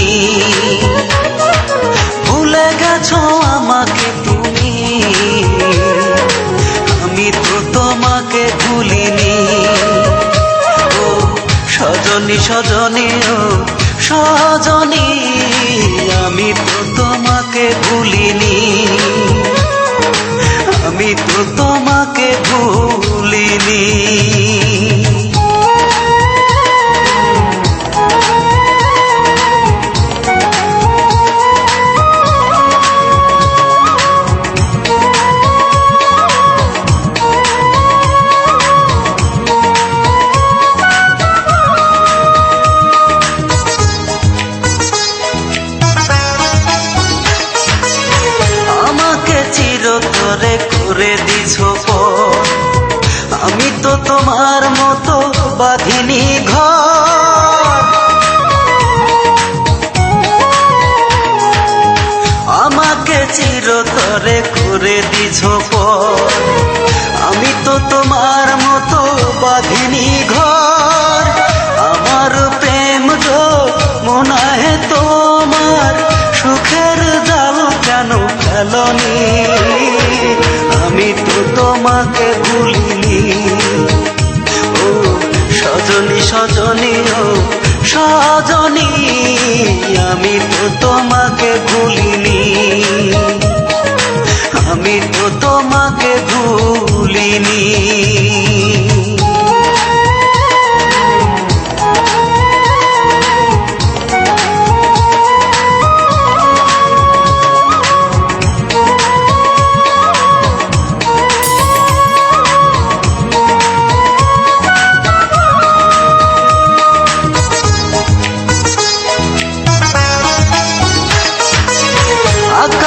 ভুলিনি ভুলে গেছো আমাকে তুমি। আমি তো তোমাকে ভুলিনি। ও, সজনী সজনী ও সজনী, আমি করে দিছ আমি তো তোমার মতো বাঁধিনি ঘর। আমাকে চিরতরে করে দিছ পর আমি তো তোমাকে ভুলিনি। আমি তো তোমাকে